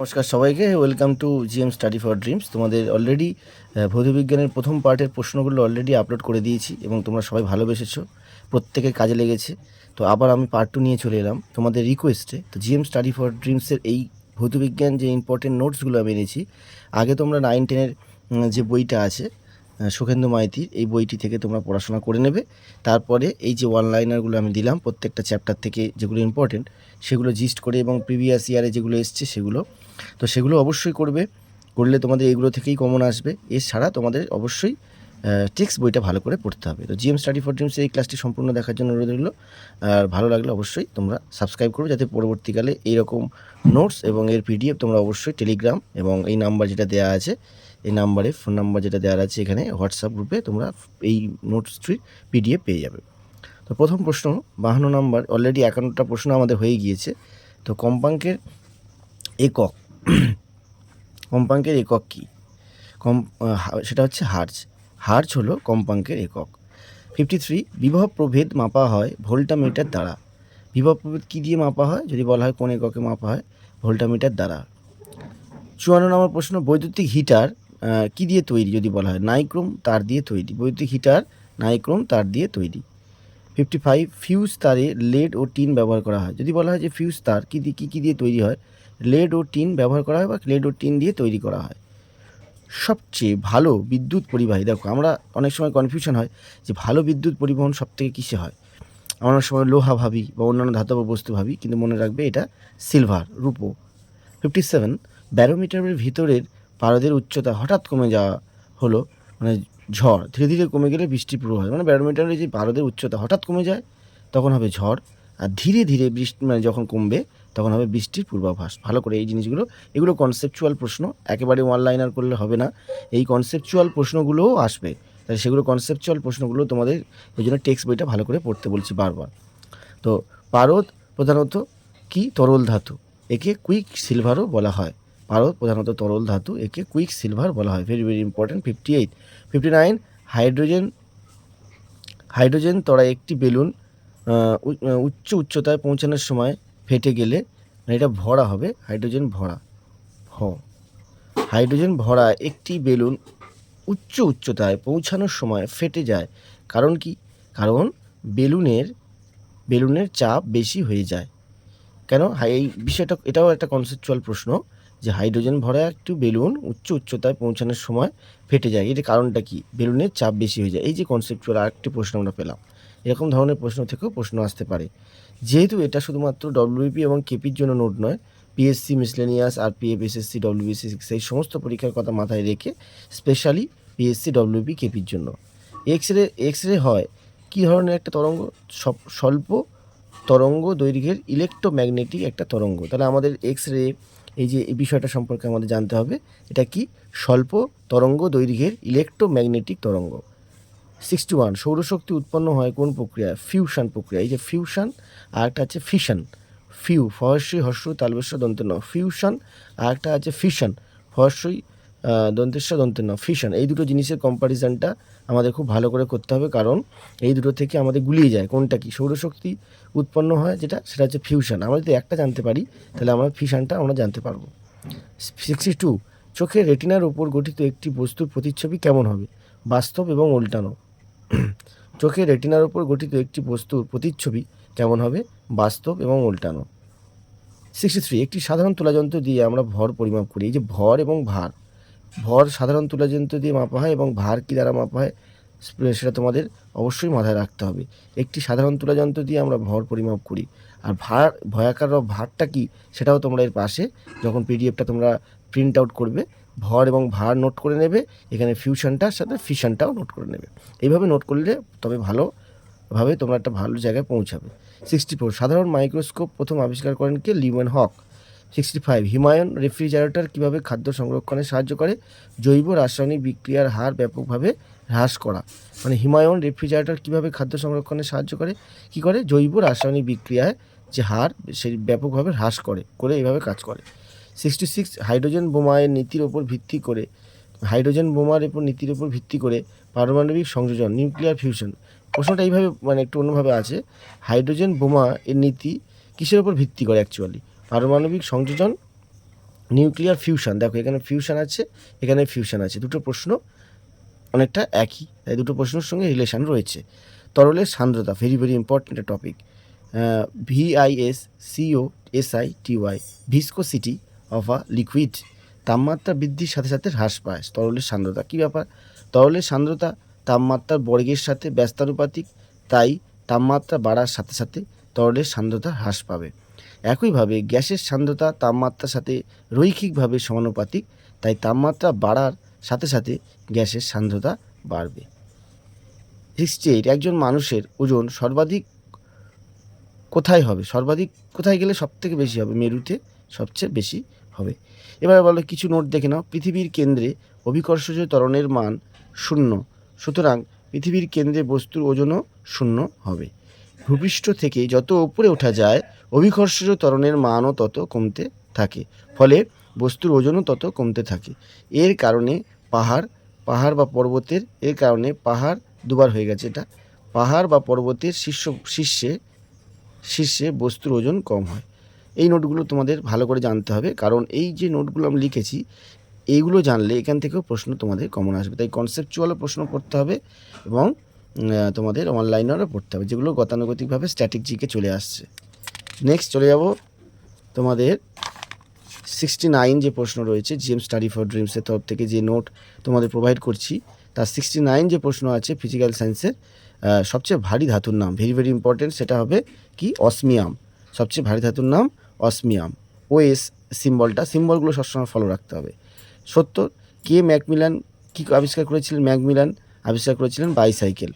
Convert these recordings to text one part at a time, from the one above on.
নমস্কার সবাইকে welcome to GM study for dreams তোমাদের অলরেডি ভৌতবিজ্ঞানের প্রথম পার্টের প্রশ্নগুলো অলরেডি আপলোড করে দিয়েছি এবং তোমরা সবাই ভালোবেসেছো প্রত্যেকের কাজে লেগেছে। তো আবার আমি পার্ট টু নিয়ে চলে এলাম তোমাদের রিকোয়েস্টে তো জিএম স্টাডি ফর ড্রিমসের এই ভৌতবিজ্ঞান যে ইম্পর্টেন্ট নোটসগুলো আমি এনেছি, আগে তোমরা নাইন টেনের যে বইটা আছে সুখেন্দু মাইতির এই বইটি থেকে তোমরা পড়াশোনা করে নেবে। তারপরে এই যে ওয়ান লাইনারগুলো আমি দিলাম, প্রত্যেকটা চ্যাপ্টার থেকে যেগুলো ইম্পর্টেন্ট সেগুলো জিস্ট করে এবং প্রিভিয়াস ইয়ারে যেগুলো এসছে সেগুলো। তো সেগুলো অবশ্যই করবে, করলে তোমাদের এইগুলো থেকেই কমন আসবে। এছাড়া তোমাদের অবশ্যই টেক্সট বইটা ভালো করে পড়তে হবে। তো জিএম স্টাডি ফর ড্রিমসের এই ক্লাসটি সম্পূর্ণ দেখার জন্য অনুরোধ রইল। আর ভালো লাগলে অবশ্যই তোমরা সাবস্ক্রাইব করবে যাতে পরবর্তীকালে এইরকম নোটস এবং এর পিডিএফ তোমরা অবশ্যই টেলিগ্রাম এবং এই নাম্বার যেটা দেওয়া আছে এই নাম্বারে ফোন নাম্বার যেটা দেওয়া আছে এখানে হোয়াটসঅ্যাপ গ্রুপে তোমরা এই নোটসটির পিডিএফ পেয়ে যাবে। তো প্রথম প্রশ্ন, বাহান্ন নাম্বার অলরেডি একান্নটা প্রশ্ন আমাদের হয়ে গিয়েছে। তো কম্পাঙ্কের একক কম্পাঙ্কের একক কী? কম সেটা হচ্ছে হার্জ। হার্জ হলো কম্পাঙ্কের একক। ফিফটি থ্রি বিভব প্রভেদ মাপা হয় ভোল্টামিটার দ্বারা। বিভব প্রভেদ কী দিয়ে মাপা হয়? যদি বলা হয় কোন এককে মাপা হয়, ভোল্টামিটার দ্বারা। চুয়ান্ন নম্বর প্রশ্ন, বৈদ্যুতিক হিটার কী দিয়ে তৈরি যদি বলা হয়? নাইক্রোম তার দিয়ে তৈরি। বৈদ্যুতিক হিটার, নাইক্রোম তার দিয়ে তৈরি। ফিফটি ফাইভ ফিউজ তারে লেড ও টিন ব্যবহার করা হয়। যদি বলা হয় যে ফিউজ তার, কী দিয়ে কী কী দিয়ে তৈরি হয়? লেড ও টিন ব্যবহার করা হয় বা লেড ও টিন দিয়ে তৈরি করা হয়। সবচেয়ে ভালো বিদ্যুৎ পরিবাহী দেখো, আমরা অনেক সময় কনফিউশন হয় যে ভালো বিদ্যুৎ পরিবহন সব থেকে কিসে হয়? অনেক সময় লোহা ভাবি বা অন্যান্য ধাতব বস্তু ভাবি, কিন্তু মনে রাখবে এটা সিলভার রূপো। ফিফটি সেভেন ব্যারোমিটারের ভিতরের পারদের উচ্চতা হঠাৎ কমে যাওয়া হলো মানে ঝড়, ধীরে ধীরে কমে গেলে বৃষ্টি পুরো হয়। মানে ব্যারোমিটারের যে পারদের উচ্চতা হঠাৎ কমে যায়, তখন হবে ঝড়, আর ধীরে ধীরে বৃষ্টি মানে যখন কমবে, তখন হবে বৃষ্টির পূর্বাভাস। ভালো করে এই জিনিসগুলো, এগুলো কনসেপচুয়াল প্রশ্ন, একেবারে ওয়ান লাইনার করলে হবে না। এই কনসেপচুয়াল প্রশ্নগুলোও আসবে তাই সেগুলো কনসেপচুয়াল প্রশ্নগুলো তোমাদের ওই জন্য টেক্সট বইটা ভালো করে পড়তে বলছি বারবার। তো পারদ প্রধানত কি? তরল ধাতু, একে কুইক সিলভারও বলা হয়। পারদ প্রধানত তরল ধাতু, একে কুইক সিলভার বলা হয়। Very very important fifty eight fifty nine hydrogen hydrogen তরা একটি বেলুন উচ্চ উচ্চতায় পৌঁছানোর সময় ফেটে গেলে মানে এটা ভরা হবে হাইড্রোজেন ভরা হ হাইড্রোজেন ভরা একটি বেলুন উচ্চ উচ্চতায় পৌঁছানোর সময় ফেটে যায়। কারণ কি? কারণ বেলুনের বেলুনের চাপ বেশি হয়ে যায়। কেন? এই বিষয়টা, এটাও একটা কনসেপচুয়াল প্রশ্ন। যে হাইড্রোজেন ভরা একটু বেলুন উচ্চ উচ্চতায় পৌঁছানোর সময় ফেটে যায়। এর কারণটা কি? বেলুনের চাপ বেশি হয়ে যায়। এই যে কনসেপচুয়াল আরেকটি প্রশ্ন আমরা পেলাম। এরকম ধরনের প্রশ্ন থেকেও প্রশ্ন আসতে পারে। যেহেতু এটা শুধুমাত্র ডব্লিউপি এবং কেপির জন্য নোট নয় PSC miscellaneous R PF SSC WBC এই সমস্ত পরীক্ষার কথা মাথায় রেখে স্পেশালি পিএসসি ডব্লিউপি কেপির জন্য এক্স রে এক্স রে হয় কী ধরনের একটা তরঙ্গ? সব, স্বল্প তরঙ্গ দৈর্ঘ্যের ইলেকট্রোম্যাগনেটিক একটা তরঙ্গ। তাহলে আমাদের এক্স রে এই যে এই বিষয়টা সম্পর্কে আমাদের জানতে হবে, এটা কি? স্বল্প তরঙ্গ দৈর্ঘ্যের ইলেকট্রোম্যাগনেটিক তরঙ্গ। সিক্সটি ওয়ান সৌরশক্তি উৎপন্ন হয় কোন প্রক্রিয়া ফিউশন প্রক্রিয়া। এই যে ফিউশন আর একটা আছে ফিশন ফিউ ফহস্যই হস্র তালবেশ্ব দন্ত ফিউশন আর একটা আছে ফিশন ফহস্যই দন্তেশ্ব দন্ত ন ফিশন এই দুটো জিনিসের কম্পারিজনটা আমাদের খুব ভালো করে করতে হবে, কারণ এই দুটো থেকে আমাদের গুলিয়ে যায়। কোনটা কি? সৌরশক্তি উৎপন্ন হয় যেটা? সেটা হচ্ছে ফিউশন আমরা যদি একটা জানতে পারি, তাহলে আমরা ফিশনটা আমরা জানতে পারব। সিক্সটি টু চোখের রেটিনার উপর গঠিত একটি বস্তুর প্রতিচ্ছবি কেমন হবে? বাস্তব এবং উল্টানো। চোখের রেটিনার উপর গঠিত একটি বস্তুর প্রতিচ্ছবি কেমন হবে? বাস্তব এবং উল্টানো। সিক্সটি থ্রি একটি সাধারণ তুলাযন্ত্র দিয়ে আমরা ভর পরিমাপ করি। এই যে ভর এবং ভার ভর সাধারণ তুলা তুলাযন্ত্র দিয়ে মাপা হয় এবং ভার কী দ্বারা মাপা হয় সেটা তোমাদের অবশ্যই মাথায় রাখতে হবে। একটি সাধারণ তুলা তুলাযন্ত্র দিয়ে আমরা ভর পরিমাপ করি। আর ভার, ভয়াকার ভারটা কি, সেটাও তোমরা এর পাশে যখন পিডিএফটা তোমরা প্রিন্ট আউট করবে, ভর এবং ভার নোট করে নেবে, এখানে ফিউশনটার সাথে ফিশনটাও নোট করে নেবে। এইভাবে নোট করলে তবে ভালোভাবে তোমরা একটা ভালো জায়গায় পৌঁছাবে। সিক্সটি ফোর সাধারণ মাইক্রোস্কোপ প্রথম আবিষ্কার করেন কে? লিওয়েন হক। Sixty five. হিমায়ন রেফ্রিজারেটর কীভাবে খাদ্য সংরক্ষণে সাহায্য করে? জৈব রাসায়নিক বিক্রিয়ার হার ব্যাপকভাবে হ্রাস করা। মানে হিমায়ন রেফ্রিজারেটর কীভাবে খাদ্য সংরক্ষণে সাহায্য করে? কি করে? জৈব রাসায়নিক বিক্রিয়ায় যে হার, সেই ব্যাপকভাবে হ্রাস করে করে এইভাবে কাজ করে। সিক্সটি সিক্স হাইড্রোজেন বোমায়ের নীতির ওপর ভিত্তি করে, হাইড্রোজেন বোমার উপর নীতির উপর ভিত্তি করে পারমাণবিক সংযোজন, নিউক্লিয়ার ফিউশন। প্রশ্নটা এইভাবে মানে একটু অন্যভাবে আছে। হাইড্রোজেন বোমা এর নীতি কিসের উপর ভিত্তি করে অ্যাকচুয়ালি পারমাণবিক সংযোজন, নিউক্লিয়ার ফিউশন। দেখো, এখানে ফিউশন আছে, এখানে ফিউশন আছে। দুটো প্রশ্ন অনেকটা একই, তাই দুটো প্রশ্নের সঙ্গে রিলেশন রয়েছে। তরলের সান্দ্রতা very very important topic VIS CO SI TY viscosity of a liquid তাপমাত্রা বৃদ্ধির সাথে সাথে হ্রাস পায় তরলের সান্দ্রতা। কী ব্যাপার? তরলের সান্দ্রতা তাপমাত্রার বর্গের সাথে ব্যস্তানুপাতিক, তাই তাপমাত্রা বাড়ার সাথে সাথে তরলের সান্দ্রতা হ্রাস পাবে। একইভাবে গ্যাসের সান্দ্রতা, তাপমাত্রার সাথে রৈখিকভাবে সমানুপাতিক, তাই তাপমাত্রা বাড়ার সাথে সাথে গ্যাসের সান্দ্রতা বাড়বে। সিক্সটি একজন মানুষের ওজন সর্বাধিক কোথায় হবে? সর্বাধিক কোথায় গেলে সব থেকে বেশি হবে? মেরুতে সবচেয়ে বেশি হবে। এবার বলো, কিছু নোট দেখে নাও। পৃথিবীর কেন্দ্রে অভিকর্ষজ ত্বরণের মান শূন্য। সুতরাং পৃথিবীর কেন্দ্রে বস্তুর ওজনও শূন্য হবে। ভূপৃষ্ঠ থেকে যত উপরে ওঠা যায় অভিকর্ষজ ত্বরণের মানও তত কমতে থাকে, ফলে বস্তুর ওজনও তত কমতে থাকে। এর কারণে পাহাড় পাহাড় বা পর্বতের, এর কারণে পাহাড় দুবার হয়ে গেছে এটা। পাহাড় বা পর্বতের শীর্ষ, শীর্ষে শীর্ষে বস্তুর ওজন কম হয়। এই নোটগুলো তোমাদের ভালো করে জানতে হবে, কারণ এই যে নোটগুলো আমি লিখেছি, এইগুলো জানলে এখান থেকেও প্রশ্ন তোমাদের কমন আসবে। তাই কনসেপচুয়ালও প্রশ্ন পড়তে হবে এবং তোমাদের অনলাইনেরও পড়তে হবে। যেগুলো গতানুগতিকভাবে স্ট্যাটিক জিকে চলে আসছে। নেক্সট চলে যাব তোমাদের সিক্সটি নাইন যে প্রশ্ন রয়েছে জিএম স্টাডি ফর ড্রিমসের তরফ থেকে যে নোট তোমাদের প্রোভাইড করছি, তার সিক্সটি নাইন যে প্রশ্ন আছে ফিজিক্যাল সায়েন্সের সবচেয়ে ভারী ধাতুর নাম ভেরি ভেরি ইম্পর্টেন্ট সেটা হবে কি? অসমিয়াম সবচেয়ে ভারী ধাতুর নাম অসমিয়াম ওএস সিম্বলটা সিম্বলগুলো সবসময় ফলো রাখতে হবে। সত্তর, কে ম্যাকমিলান, কী আবিষ্কার করেছিলেন ম্যাকমিলান? আবিষ্কার করেছিলেন বাইসাইকেল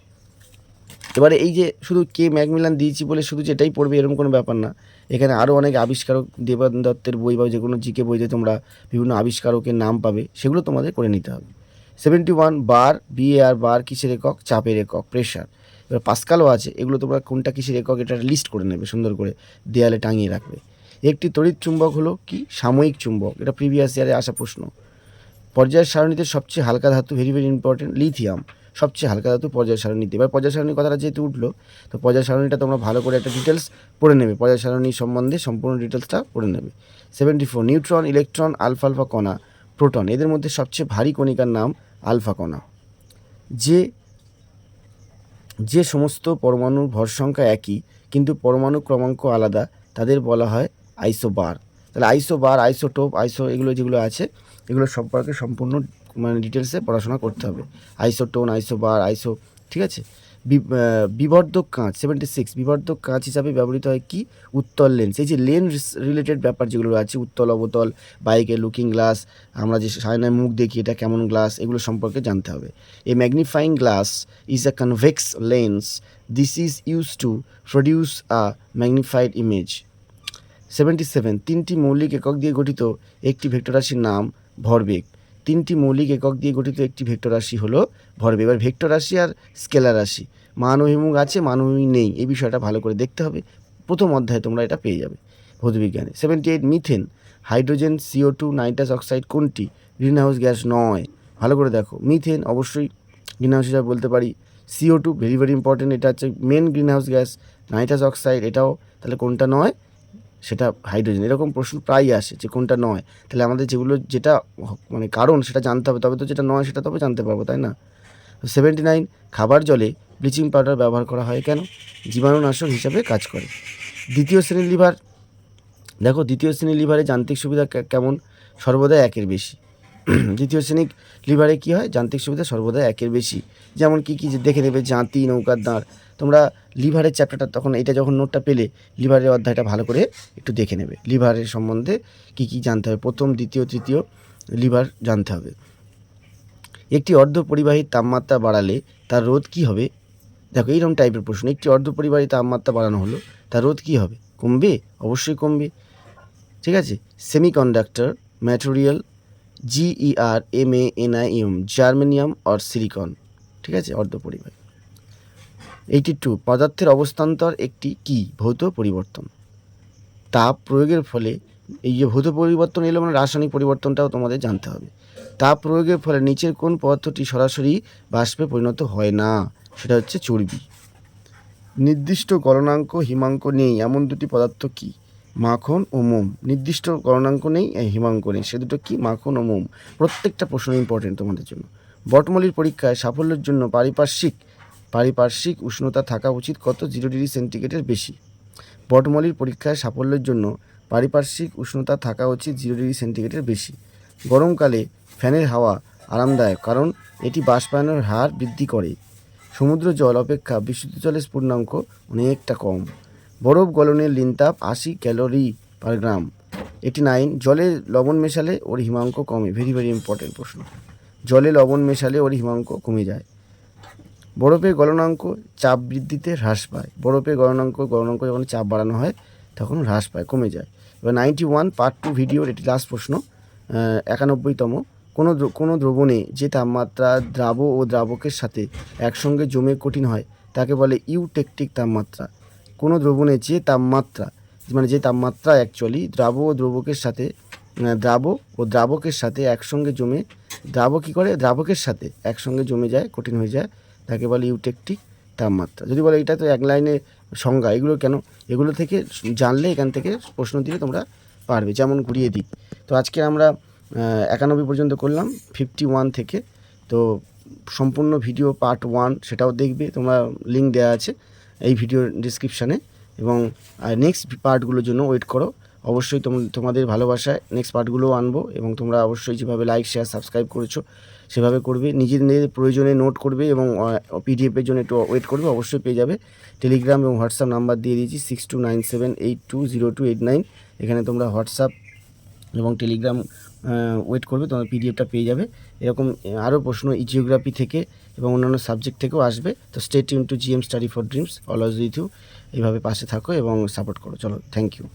এবারে এই যে শুধু কে ম্যাকমিলান দিয়েছি বলে শুধু যে এটাই পড়বে এরকম কোনো ব্যাপার না। এখানে আরও অনেক আবিষ্কারক দেবান দত্তের বই বা যে কোনো জিকে বইতে তোমরা বিভিন্ন আবিষ্কারকের নাম পাবে, সেগুলো তোমাদের করে নিতে হবে। Seventy one bar BAR bar কিসের একক? চাপের একক প্রেশার এবার পাস্কালও আছে, এগুলো তোমরা কোনটা কিসের একক এটা লিস্ট করে নেবে, সুন্দর করে দেয়ালে টাঙিয়ে রাখবে। একটি তড়িৎ চুম্বক হলো কি? সাময়িক চুম্বক, এটা প্রিভিয়াস ইয়ারে আসা প্রশ্ন। পর্যায়ের সারণীতে সবচেয়ে হালকা ধাতু ভেরি ভেরি ইম্পর্টেন্ট লিথিয়াম সবচেয়ে হালকা ধাতু পর্যায় সারণীতে এবার পর্যায় সারণীর কথাটা যেহেতু উঠল, তো পর্যায় সারণীটা তোমরা ভালো করে একটা ডিটেলস পড়ে নেবে। পর্যায় সারণী সম্বন্ধে সম্পূর্ণ ডিটেলসটা পড়ে নেবে। Seventy four neutron electron alpha alpha কণা প্রোটন এদের মধ্যে সবচেয়ে ভারী কণিকার নাম আলফা কণা। যে যে সমস্ত পরমাণুর ভর সংখ্যা একই, কিন্তু পরমাণু ক্রমাঙ্ক আলাদা, তাদের বলা হয় আইসোবার তাহলে আইসোবার আইসোটোপ আইসো এগুলো যেগুলো আছে, এগুলো সম্পর্কে সম্পূর্ণ মানে ডিটেলসে পড়াশোনা করতে হবে। আইসো টোন আইসো বার আইসো ঠিক আছে বিবর্ধক কাঁচ সেভেন্টি সিক্স বিবর্ধক কাঁচ হিসাবে ব্যবহৃত হয় কি? উত্তল লেন্স এই যে লেন্স রিলেটেড ব্যাপার যেগুলো আছে, উত্তল, অবতল বাইকের লুকিং গ্লাস আমরা যে সায়নায় মুখ দেখি, এটা কেমন গ্লাস এগুলো সম্পর্কে জানতে হবে। A magnifying glass is a convex lens this is use to produce a magnified image seventy seven তিনটি মৌলিক একক দিয়ে গঠিত, একটি ভেক্টর রাশির নাম ভরবেগ। তিনটি মৌলিক একক দিয়ে গঠিত একটি ভেক্টর রাশি হলো ভরবেগ। এবার ভেক্টর রাশি আর স্কেলার রাশি। মান অভিমুখ আছে মান নেই, এই বিষয়টা ভালো করে দেখতে হবে। প্রথম অধ্যায়ে তোমরা এটা পেয়ে যাবে ভৌতবিজ্ঞানে। Seventy eight methane hydrogen CO two nitrous oxide কোনটি? গ্রিন হাউস গ্যাস নয়। ভালো করে দেখো মিথেন অবশ্যই গ্রিন হাউস হিসাবে বলতে পারি। CO two very very important এটা হচ্ছে main greenhouse gas nitrous oxide এটাও, তাহলে কোনটা নয়? সেটা হাইড্রোজেন এরকম প্রশ্ন প্রায়ই আসে যে কোনটা নয়। তাহলে আমাদের যেগুলো, যেটা মানে কারণ সেটা জানতে হবে। তবে তো যেটা নয় সেটা তবে জানতে পারব, তাই না? সেভেন্টি নাইন খাবার জলে ব্লিচিং পাউডার ব্যবহার করা হয় কেন? জীবাণুনাশক হিসাবে কাজ করে। দ্বিতীয় শ্রেণির লিভার দেখো, দ্বিতীয় শ্রেণির লিভারে যান্ত্রিক সুবিধা কেমন? সর্বদা একের বেশি। দ্বিতীয় শ্রেণির লিভারে কী হয়? যান্ত্রিক সুবিধা সর্বদা একের বেশি। যেমন কি কি দেখে নেবে, জাঁতি, নৌকার দাঁড়। তোমরা লিভারের চ্যাপ্টারটা তখন এটা যখন নোটটা পেলে লিভারের অধ্যায়টা ভালো করে একটু দেখে নেবে। লিভারের সম্বন্ধে কি কি জানতে হবে? প্রথম, দ্বিতীয়, তৃতীয় লিভার জানতে হবে। একটি অর্ধ পরিবাহী তাপমাত্রা বাড়ালে তার রোধ কী হবে? দেখো, এইরকম টাইপের প্রশ্ন। একটি অর্ধ পরিবাহী তাপমাত্রা বাড়ানো হলো, তার রোধ কী হবে? কমবে? অবশ্যই কমবে। ঠিক আছে? Semiconductor material GER M A N I M germanium or silicon ঠিক আছে, অর্ধ পরিবাহী। এইটি টু পদার্থের অবস্থান্তর একটি কি? ভৌত পরিবর্তন। তাপ প্রয়োগের ফলে এই যে ভৌত পরিবর্তন এলো মানে রাসায়নিক পরিবর্তনটাও তোমাদের জানতে হবে। তাপ প্রয়োগের ফলে নিচের কোন পদার্থটি সরাসরি বাষ্পে পরিণত হয় না? সেটা হচ্ছে চর্বি। নির্দিষ্ট গলনাঙ্ক, হিমাঙ্ক নেই, এমন দুটি পদার্থ কি? মাখন ও মোম। নির্দিষ্ট গণনাঙ্ক নেই হিমাঙ্ক নেই। সে দুটো কি? মাখন ও মোম। প্রত্যেকটা প্রশ্ন ইম্পর্টেন্ট তোমাদের জন্য। বটমলির পরীক্ষায় সাফল্যের জন্য পারিপার্শ্বিক পারিপার্শ্বিক উষ্ণতা থাকা উচিত কত? জিরো ডিগ্রি সেন্টিগ্রেডের বেশি। বটমলির পরীক্ষায় সাফল্যের জন্য পারিপার্শ্বিক উষ্ণতা থাকা উচিত জিরো ডিগ্রি সেন্টিগ্রেডের বেশি। গরমকালে ফ্যানের হাওয়া আরামদায়ক, কারণ এটি বাষ্পায়নের হার বৃদ্ধি করে। সমুদ্র জল অপেক্ষা বিশুদ্ধ জলের স্ফূর্ণাঙ্ক অনেকটা কম। বরফ গলনের লিনতাপ আশি ক্যালোরি পার গ্রাম। এটি নাইন, জলে লবণ মেশালে ওর হিমাঙ্ক কমে। ভেরি ভেরি ইম্পর্টেন্ট প্রশ্ন। জলে লবণ মেশালে ওর হিমাঙ্ক কমে যায়। বরফের গলনাঙ্ক চাপ বৃদ্ধিতে হ্রাস পায়। বরফের গলনাঙ্ক গলনাঙ্ক যখন চাপ বাড়ানো হয়, তখন হ্রাস পায়, কমে যায়। এবার নাইনটি ওয়ান পার্ট টু ভিডিওর এটি লাস্ট প্রশ্ন। একানব্বইতম। কোনো কোনো দ্রবণে যে তাপমাত্রা দ্রাব ও দ্রাবকের সাথে একসঙ্গে জমে কঠিন হয়, তাকে বলে ইউটেকটিক তাপমাত্রা। কোনো দ্রবণে যে তাপমাত্রা মানে যে তাপমাত্রা অ্যাকচুয়ালি দ্রাব ও দ্রবকের সাথে দ্রাব ও দ্রাবকের সাথে একসঙ্গে জমে, দ্রাব কী করে? দ্রাবকের সাথে একসঙ্গে জমে যায়, কঠিন হয়ে যায়, তাকে বলে ইউটেকটিক তাপমাত্রা। যদি বলে এটা তো এক লাইনে সংজ্ঞা, এগুলো কেন? এগুলো থেকে জানলে এখান থেকে প্রশ্ন দিলে তোমরা পারবে, যেমন ঘুরিয়ে দিই। তো আজকে আমরা একানব্বই পর্যন্ত করলাম ফিফটি ওয়ান থেকে। তো সম্পূর্ণ ভিডিও পার্ট ওয়ান সেটাও দেখবে, তোমরা লিঙ্ক দেওয়া আছে। এই ভিডিওর ডিসক্রিপশানে এবং নেক্সট পার্টগুলোর জন্য ওয়েট করো। অবশ্যই তোম- তোমাদের ভালোবাসায় নেক্সট পার্টগুলোও আনব এবং তোমরা অবশ্যই যেভাবে লাইক শেয়ার সাবস্ক্রাইব করেছ, সেভাবে করবে। নিজেদের প্রয়োজনে নোট করবে এবং পিডিএফের জন্য একটু ওয়েট করবে, অবশ্যই পেয়ে যাবে। টেলিগ্রাম এবং হোয়াটসঅ্যাপ নাম্বার দিয়ে দিয়েছি six two nine seven eight two zero two eight nine এখানে তোমরা হোয়াটসঅ্যাপ এবং টেলিগ্রাম ওয়েট করবে তোমার পিডিএফটা পেয়ে যাবে। এরকম, আরও প্রশ্ন জিওগ্রাফি থেকে এবং অন্যান্য সাবজেক্ট থেকেও আসবে। তো stay Yoon to GM study for dreams always with you এইভাবে পাশে থাকো এবং সাপোর্ট করো। চলো থ্যাংক ইউ